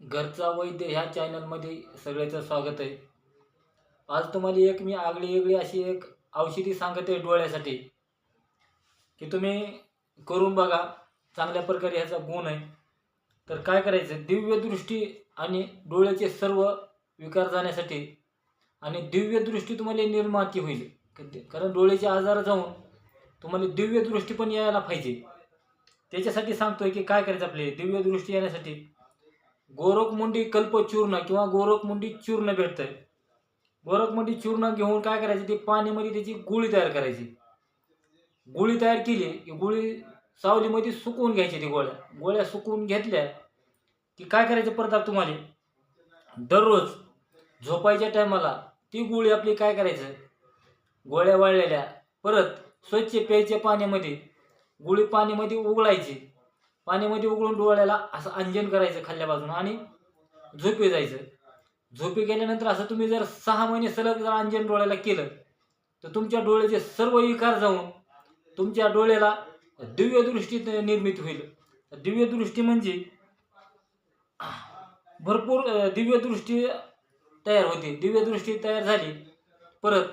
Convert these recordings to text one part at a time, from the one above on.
घरचा वैद्य ह्या चॅनलमध्ये सगळ्याचं स्वागत आहे. आज तुम्हाला एक मी आगळी वेगळी अशी एक औषधी सांगत आहे डोळ्यासाठी की तुम्ही करून बघा चांगल्या प्रकारे ह्याचा गुण आहे. तर काय करायचं दिव्यदृष्टी आणि डोळ्याचे सर्व विकार जाण्यासाठी आणि दिव्यदृष्टी तुम्हाला निर्माती होईल. कारण डोळ्याचे आजार जाऊन तुम्हाला दिव्यदृष्टी पण यायला पाहिजे. त्याच्यासाठी सांगतोय की काय करायचं आपले दिव्यदृष्टी येण्यासाठी? गोरखमुंडी कल्पचूर्ण किंवा गोरखमुंडी चूर्ण भेटतं गोरखमुंडी चूर्ण घेऊन काय करायचं? ते पाण्यामध्ये त्याची गुळी तयार करायची. गुळी तयार केली की गुळी सावलीमध्ये सुकवून घ्यायची ती गोळ्या. गोळ्या सुकवून घेतल्या की काय करायचं परत तुम्हाला? दररोज झोपायच्या टायमाला ती गुळी आपली काय करायचं? गोळ्या वाळलेल्या. परत स्वच्छ प्यायच्या पाण्यामध्ये गुळी पाण्यामध्ये उघडायची पाण्यामध्ये उघडून डोळ्याला असं अंजन करायचं खाल्ल्या बाजूनं आणि झोपी जायचं. झोपी गेल्यानंतर असं तुम्ही जर सहा महिने सलग जर अंजन डोळ्याला केलं तर तुमच्या डोळ्याचे सर्व विकार जाऊन तुमच्या डोळ्याला दिव्यदृष्टी निर्मित होईल. दिव्यदृष्टी म्हणजे भरपूर दिव्यदृष्टी तयार होते. दिव्यदृष्टी तयार झाली परत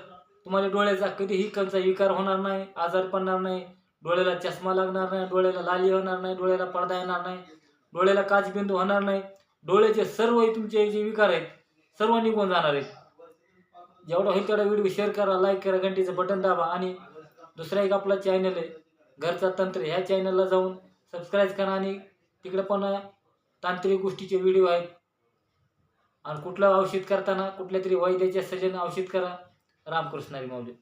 तुम्हाला डोळ्याचा कधीही कंचा विकार होणार नाही आजार पडणार नाही. डोळ्याला चष्मा लागणार नाही डोळ्याला लाली होणार नाही डोळ्याला पडदा येणार नाही डोळ्याला काचबिंदू होणार नाही. डोळ्याचे सर्व तुमचे जे विकार आहेत सर्व निघून जाणार आहेत. जेवढा होईल तेवढा व्हिडिओ शेअर करा लाईक करा घंटीचं बटन दाबा आणि दुसरा एक आपला चॅनल आहे घरचा तंत्र. ह्या चॅनलला जाऊन सबस्क्राईब करा आणि तिकडे पण तांत्रिक गोष्टीचे व्हिडिओ आहेत. आणि कुठलं औषध करताना कुठल्या तरी वैद्याचे सजन औषध करा. रामकृष्णारी माऊली